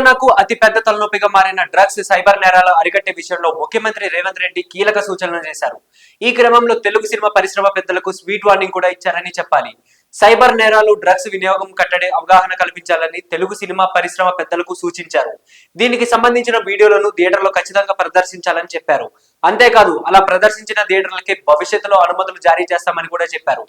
తెలంగాణకు అతి పెద్ద తలనొప్పిగా మారిన డ్రగ్స్ సైబర్ నేరాలు అరికట్టే విషయంలో ముఖ్యమంత్రి రేవంత్ రెడ్డి కీలక సూచనలు చేశారు. ఈ క్రమంలో తెలుగు సినిమా పరిశ్రమ పెద్దలకు స్వీట్ వార్నింగ్ కూడా ఇచ్చారని చెప్పాలి. సైబర్ నేరాలు డ్రగ్స్ వినియోగం కట్టడే అవగాహన కల్పించాలని తెలుగు సినిమా పరిశ్రమ పెద్దలకు సూచించారు. దీనికి సంబంధించిన వీడియోలను థియేటర్లో ఖచ్చితంగా ప్రదర్శించాలని చెప్పారు. అంతేకాదు అలా ప్రదర్శించిన థియేటర్లకే భవిష్యత్తులో అనుమతులు జారీ చేస్తామని కూడా చెప్పారు.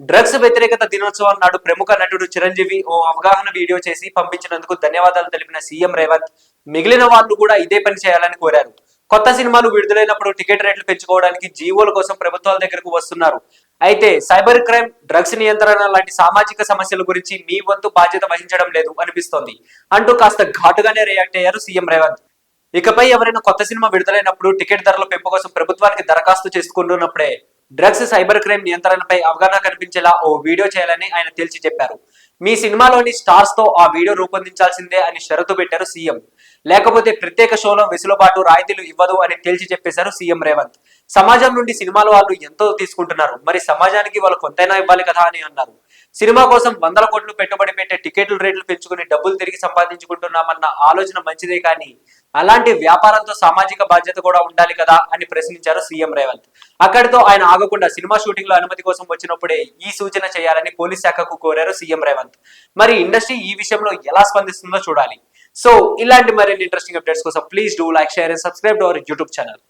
డ్రగ్స్ వ్యతిరేకత దినోత్సవం నాడు ప్రముఖ నటుడు చిరంజీవి ఓ అవగాహన వీడియో చేసి పంపించినందుకు ధన్యవాదాలు తెలిపిన సీఎం రేవంత్. మిగిలిన వాళ్ళు కూడా ఇదే పని చేయాలని కోరారు. కొత్త సినిమాలు విడుదలైనప్పుడు టికెట్ రేట్లు పెంచుకోవడానికి జీవోల కోసం ప్రభుత్వాల దగ్గరకు వస్తున్నారు. అయితే సైబర్ క్రైమ్ డ్రగ్స్ నియంత్రణ లాంటి సామాజిక సమస్యల గురించి మీ వంతు బాధ్యత వహించడం లేదు అనిపిస్తోంది. అంటూ కాస్త ఘాటుగానే రియాక్ట్ అయ్యారు సీఎం రేవంత్. ఇకపై ఎవరైనా కొత్త సినిమా విడుదలైనప్పుడు టికెట్ ధరల పెంపు కోసం ప్రభుత్వానికి దరఖాస్తు చేసుకుంటున్నప్పుడే డ్రగ్స్ సైబర్ క్రైమ్ నియంత్రణపై అవగాహన కనిపించేలా ఓ వీడియో చేయాలని ఆయన తేల్చి చెప్పారు. మీ సినిమాలోని స్టార్స్తో ఆ వీడియో రూపొందించాల్సిందే అని షరతు పెట్టారు సీఎం. లేకపోతే ప్రత్యేక షోలో వెసులుబాటు రాయితీలు ఇవ్వదు అని తేల్చి చెప్పేశారు సీఎం రేవంత్. సమాజం నుండి సినిమాలు వాళ్ళు ఎంతో తీసుకుంటున్నారు. మరి సమాజానికి వాళ్ళు కొంతైనా ఇవ్వాలి కదా అని అన్నారు. సినిమా కోసం వందల కోట్లు పెట్టుబడి పెట్టే టికెట్లు రేట్లు పెంచుకుని డబ్బులు తిరిగి సంపాదించుకుంటున్నామన్న ఆలోచన మంచిదే కానీ అలాంటి వ్యాపారంతో సామాజిక బాధ్యత కూడా ఉండాలి కదా అని ప్రశ్నించారు సీఎం రేవంత్. అక్కడితో ఆయన ఆగకుండా సినిమా షూటింగ్లో అనుమతి కోసం వచ్చినప్పుడే ఈ సూచన చేయాలని పోలీస్ శాఖకు కోరారు సీఎం రేవంత్. మరి ఇండస్ట్రీ ఈ విషయంలో ఎలా స్పందిస్తుందో చూడాలి. సో ఇలాంటి మరిన్ని ఇంట్రెస్టింగ్ అప్డేట్స్ కోసం please do like share and subscribe to our YouTube channel